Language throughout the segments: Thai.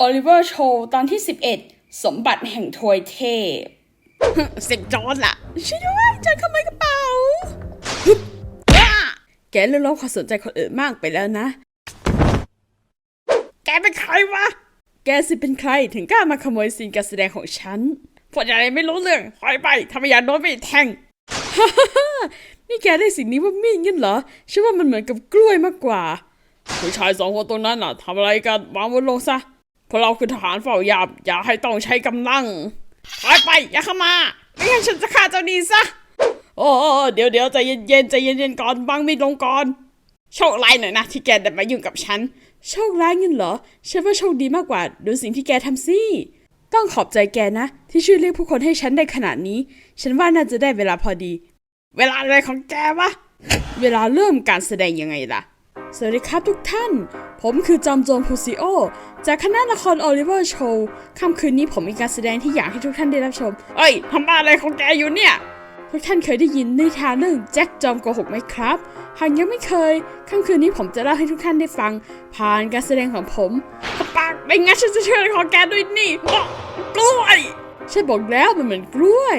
โอลิเวอร์โชว์ตอนที่ 11 สมบัติแห่งทวยเทพเสียงจอนล่ะช่วยด้วยฉันขโมยกระเป๋าฮึบว้าแกเริ่มลดความสนใจคนอื่นมากไปแล้วนะ แกเป็นใครวะ แกสิเป็นใครถึงกล้ามาขโมยซีนการแสดงของฉันพวกอะไรไม่รู้เรื่องถอยไปทำไมอยากโดนไปแทงนี่แกได้สิ่งนี้ว่ามีดงั้นเหรอฉันว่ามันเหมือนกับกล้วยมากกว่าผู้ชายสองคนตรงนั้นน่ะทำอะไรกันวางบนลงซะ พวกเราคือทหารเฝ้ายามอย่าให้ต้องใช้กำลังถอยไปอย่าเข้ามาไม่งั้นฉันจะฆ่าเจ้าดีซะโอ้เดี๋ยวเดี๋ยวใจเย็นๆใจเย็นๆก่อนวางมีดลงก่อนโชคร้ายหน่อยนะที่แกได้มายุ่งกับฉันโชคร้ายเงั้นเหรอฉันว่าโชคดีมากกว่าดูสิ่งที่แกทำสิต้องขอบใจแกนะ ที่ช่วยเรียกผู้คนให้ฉันได้ขนาดนี้ ฉันว่าน่าจะได้เวลาพอดี เวลาอะไรของแกวะเวลาเริ่มการแสดงยังไงล่ะ สวัสดีครับทุกท่าน ผมคือจอมโจรพูซิโอ จากคณะละครโอลิเวอร์โชว์ค่ำคืนนี้ผมมีการแสดงที่อยากให้ทุกท่านได้รับชม เอ้ยทำอะไรของแกอยู่เนี่ย ทุกท่านเคยได้ยินนิทานเรื่องแจ็คจอมโกหกไหมครับ หากยังไม่เคย ค่ำคืนนี้ผมจะเล่าให้ทุกท่านได้ฟัง ผ่านการแสดงของผมปากไม่งั้นฉันจะเชื่อของแกด้วยนี่กล้วยฉันบอกแล้วมันเหมือนกล้วย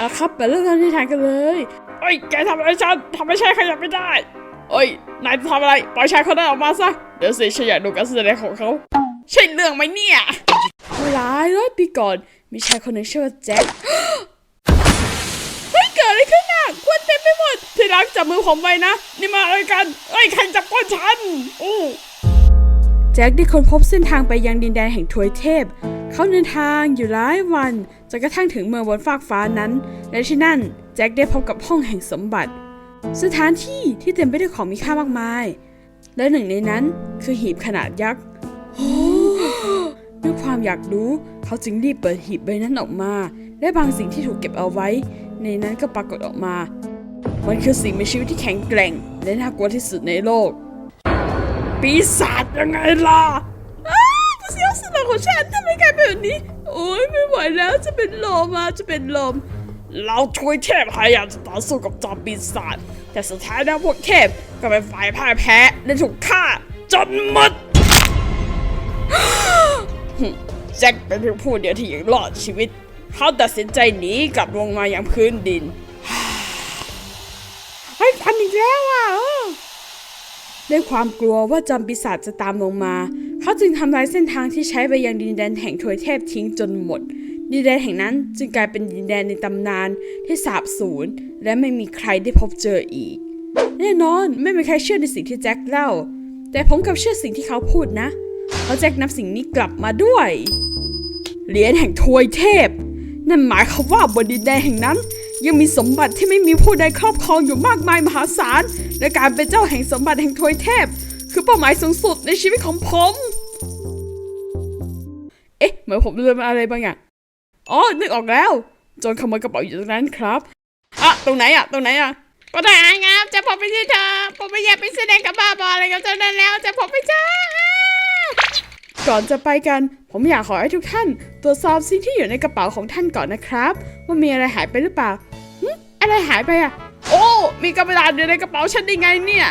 อะครับไปเริ่มนิทานกันเลยเอ้ยแกทำอะไรฉันทำให้ชายขยับไม่ได้ เอ้ย นายจะทำอะไร ปล่อยชายคนนั้นออกมาซะ เดี๋ยวสิฉันอยากดูการแสดงของเขา ใช่เรื่องไหมเนี่ยหลายร้อยปีก่อน มีชายคนหนึ่งชื่อว่าแจ็คเฮ้ยเกิดอะไรขึ้นอะควันเต็มไปหมด ที่รักจับมือผมไว้นะ นี่มาอะไรกัน เอ้ยใครจับก้นฉันอู้แจ็คได้ค้นพบเส้นทางไปยังดินแดนแห่งทวยเทพ เขาเดินทางอยู่หลายวันจนกระทั่งถึงเมืองบนฟากฟ้านั้น และที่นั่น แจ็คได้พบกับห้องแห่งสมบัติ สถานที่ที่เต็มไปด้วยของมีค่ามากมาย และหนึ่งในนั้นคือหีบขนาดยักษ์ด้วยความอยากรู้เขาจึงรีบเปิดหีบใบนั้นออกมา และบางสิ่งที่ถูกเก็บเอาไว้ ในนั้นก็ปรากฏออกมา มันคือสิ่งมีชีวิตที่แข็งแกร่ง และน่ากลัวที่สุดในโลก ปีศาจยังไงล่ะเสียวสนองของฉันทำไมกลายเป็นแบบนี้ โอ้ยไม่ไหวแล้วจะเป็นลมอะจะเป็นลม เราช่วยเทพพยายามจะต่อสู้กับจอมปีศาจแต่สุดท้ายแล้วพวกเทพก็เป็นฝ่ายพ่ายแพ้และถูกฆ่าจนหมดแจ็คเป็นเพียงผู้เดียวที่ยังรอดชีวิต เขาตัดสินใจหนีกลับลงมาอย่างพื้นดินเฮ้ยพันอีกแล้วอะด้วยความกลัวว่าจอมปีศาจจะตามลงมา เขาจึงทำลายเส้นทางที่ใช้ไปยังดินแดนแห่งทวยเทพทิ้งจนหมด ดินแดนแห่งนั้นจึงกลายเป็นดินแดนในตำนานที่สาบสูญและไม่มีใครได้พบเจออีก แน่นอนไม่มีใครเชื่อในสิ่งที่แจ็คเล่า แต่ผมกับเชื่อสิ่งที่เขาพูดนะเพราะแจ็คนำสิ่งนี้กลับมาด้วยเหรียญแห่งทวยเทพ นั่นหมายความว่าบนดินแดนแห่งนั้น ยังมีสมบัติที่ไม่มีผู้ใดครอบครองอยู่มากมายมหาศาลและการเป็นเจ้าแห่งสมบัติแห่งทวยเทพ คือเป้าหมายสูงสุดในชีวิตของผม เอ๊ะเหมือนผมลืมอะไรบางอย่าง อ๋อ นึกออกแล้ว จนขโมยกระเป๋าอยู่ตรงนั้นครับอะตรงไหนอะ ตรงไหนอะ ก็ได้งับจะผมไปที่เธอ ผมไม่อยากไปแสดงกับบ้าบออะไรกับเจ้านั้นแล้ว จะผมไปเจอก่อนจะไปกัน ผมอยากขอให้ทุกท่าน ตรวจสอบสิ่งที่อยู่ในกระเป๋าของท่านก่อนนะครับ ว่ามีอะไรหายไปหรือเปล่าหึอะไรหายไปอะ โอ้ มีกระดาษอยู่ในกระเป๋าฉันได้ไงเนี่ย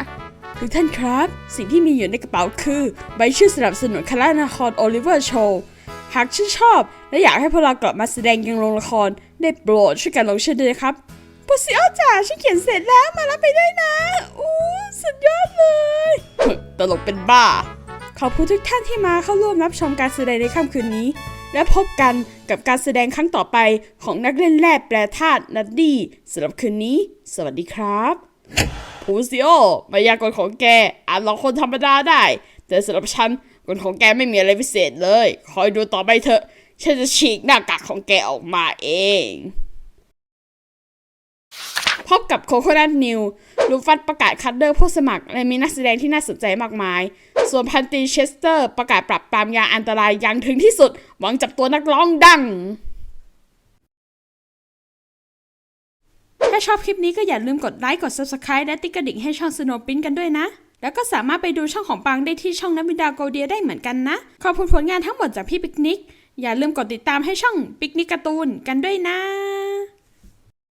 ทุกท่านครับ สิ่งที่มีอยู่ในกระเป๋าคือ ใบชื่อสนับสนุนคณะละครโอลิเวอร์โชว์หากชื่นชอบ และอยากให้พวกเรากลับมาแสดงยังโรงละครได้โปรดช่วยกันลงชื่อด้วยนะครับปุสิโอจ๋าฉันเขียนเสร็จแล้วมารับไปด้วยนะอู้สุดยอดเลยตลกเป็นบ้า ขอบคุณทุกท่านที่มาเข้าร่วมรับชมการแสดงในค่ำคืนนี้ และพบกันกับการแสดงครั้งต่อไปของนักเล่นแร่แปรธาตุนัดดี้สำหรับคืนนี้ สวัสดีครับผูซิโอมายากลของแกอาจหลอกคนธรรมดาได้ แต่สำหรับฉันกลของแกไม่มีอะไรพิเศษเลย คอยดูต่อไปเถอะ ฉันจะฉีกหน้ากากของแกออกมาเอง พบกับโคโคนัทนิวลูฟัดประกาศคัดเลือกผู้สมัคร และมีนักแสดงที่น่าสนใจมากมาย ส่วนพันตีเชสเตอร์ ประกาศปรับปรามยาอันตรายอย่างถึงที่สุด หวังจับตัวนักร้องดัง ถ้าชอบคลิปนี้ก็อย่าลืมกดไลค์กด Subscribe และติ๊กกระดิ่งให้ช่องสโนปิ้นกันด้วยนะแล้วก็สามารถไปดูช่องของปังได้ที่ช่องนับวิดาโกเดียได้เหมือนกันนะ ขอบคุณผลงานทั้งหมดจากพี่ปิกนิก อย่าลืมกดติดตามให้ช่องปิกนิกการ์ตูนกันด้วยนะ